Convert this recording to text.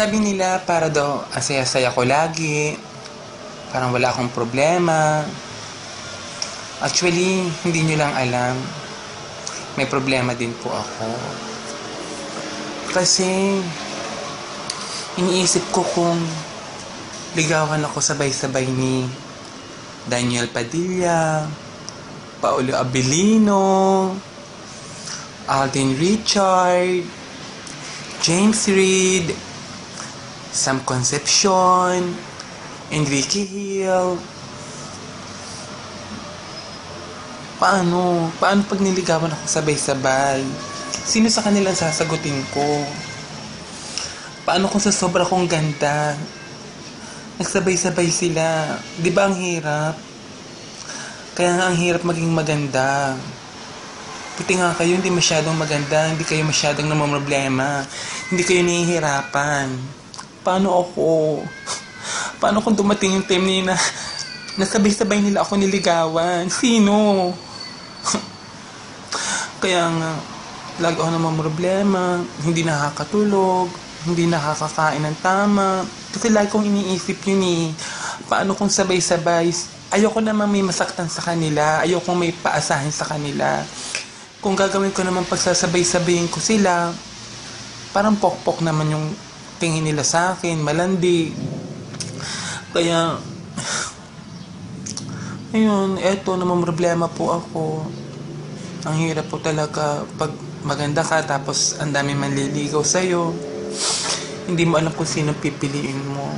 Sabi nila para daw asaya-saya ko lagi. Parang wala akong problema. Actually, hindi nyo lang alam. May problema din po ako. Kasi, iniisip ko kung ligawan ako sabay-sabay ni Daniel Padilla, Paolo Abilino, Alden Richard, James Reid, Sam Concepcion, Enrique Hill. Paano? Paano pag niligawan ako sabay-sabay? Sino sa kanilang sasagutin ko? Paano kung sa sobra kong ganda? Nagsabay-sabay sila. Di ba ang hirap? Kaya nga ang hirap maging maganda. Buti nga kayo, hindi masyadong maganda, hindi kayo masyadong namamroblema, hindi kayo nahihirapan. Paano ako? Paano kung dumating yung time na nasabay-sabay nila ako niligawan? Sino? Kaya nga, lagi ako namamroblema, hindi nakakatulog, hindi nakakakain ng tama. Kasi lagi kong iniisip yun eh. Paano kung sabay-sabay? Ayoko naman may masaktan sa kanila. Ayoko may paasahin sa kanila. Kung gagawin ko naman pagsasabay-sabayin ko sila, parang pokpok naman yung tingin nila sa akin, malandi. Kaya, ayun, eto naman problema po ako. Ang hirap po talaga pag maganda ka tapos ang dami manliligaw sa'yo. Hindi mo alam kung sino pipiliin mo.